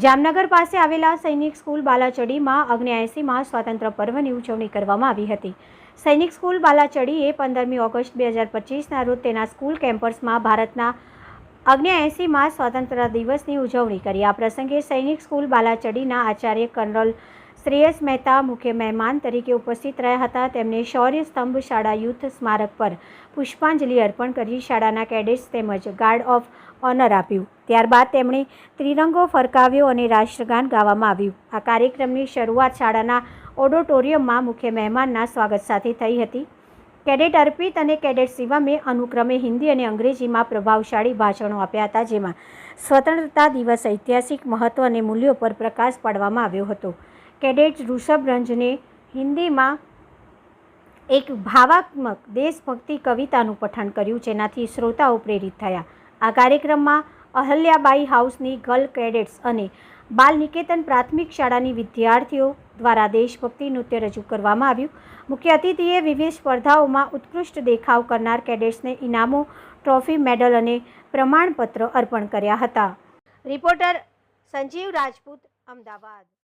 જામનગર પાસે આવેલા સૈનિક સ્કૂલ બાલાચડીમાં અગ્નિયાએસીમાં સ્વાતંત્ર્ય પર્વની ઉજવણી કરવામાં આવી હતી. સૈનિક સ્કૂલ બાલાચડીએ પંદરમી ઓગસ્ટ બે હજાર પચીસના રોજ તેના સ્કૂલ કેમ્પસમાં ભારતના અગ્નિયાએસીમાં સ્વાતંત્ર્ય દિવસની ઉજવણી કરી. આ પ્રસંગે સૈનિક સ્કૂલ બાલાચડીના આચાર્ય કર્નલ શ્રેયસ મહેતા, મુખ્ય મહેમાન તરીકે ઉપસ્થિત રહ્યા હતા. તેમણે શૌર્ય સ્તંભ શાળા યુથ સ્મારક પર પુષ્પાંજલિ અર્પણ કરી. શાળાના કેડેટ્સ તેમજ ગાર્ડ ઓફ ઓનર આપ્યું. ત્યારબાદ તેમણે ત્રિરંગો ફરકાવ્યો અને રાષ્ટ્રગાન ગાવામાં આવ્યું. આ કાર્યક્રમની શરૂઆત શાળાના ઓડિટોરિયમમાં મુખ્ય મહેમાનના સ્વાગત સાથે થઈ હતી. કેડેટ અર્પિત અને કેડેટ શિવમે અનુક્રમે હિન્દી અને અંગ્રેજીમાં પ્રભાવશાળી ભાષણો આપ્યા હતા, જેમાં સ્વતંત્રતા દિવસ, ઐતિહાસિક મહત્વ અને મૂલ્યો પર પ્રકાશ પાડવામાં આવ્યો હતો. કેડેટ ઋષભ રંજને હિન્દીમાં એક ભાવાત્મક દેશભક્તિ કવિતાનું પઠન કર્યું, જેનાથી શ્રોતાઓ પ્રેરિત થયા. આ કાર્યક્રમમાં અહલ્યાબાઈ હાઉસની ગર્લ કેડેટ્સ અને બાલ નિકેતન પ્રાથમિક શાળાની વિદ્યાર્થીઓ દ્વારા દેશભક્તિ નૃત્ય રજૂ કરવામાં આવ્યું. મુખ્ય અતિથિએ વિવિધ સ્પર્ધાઓમાં ઉત્કૃષ્ટ દેખાવ કરનાર કેડેટ્સને ઇનામો, ટ્રોફી, મેડલ અને પ્રમાણપત્ર અર્પણ કર્યા હતા. રિપોર્ટર સંજીવ રાજપૂત, અમદાવાદ.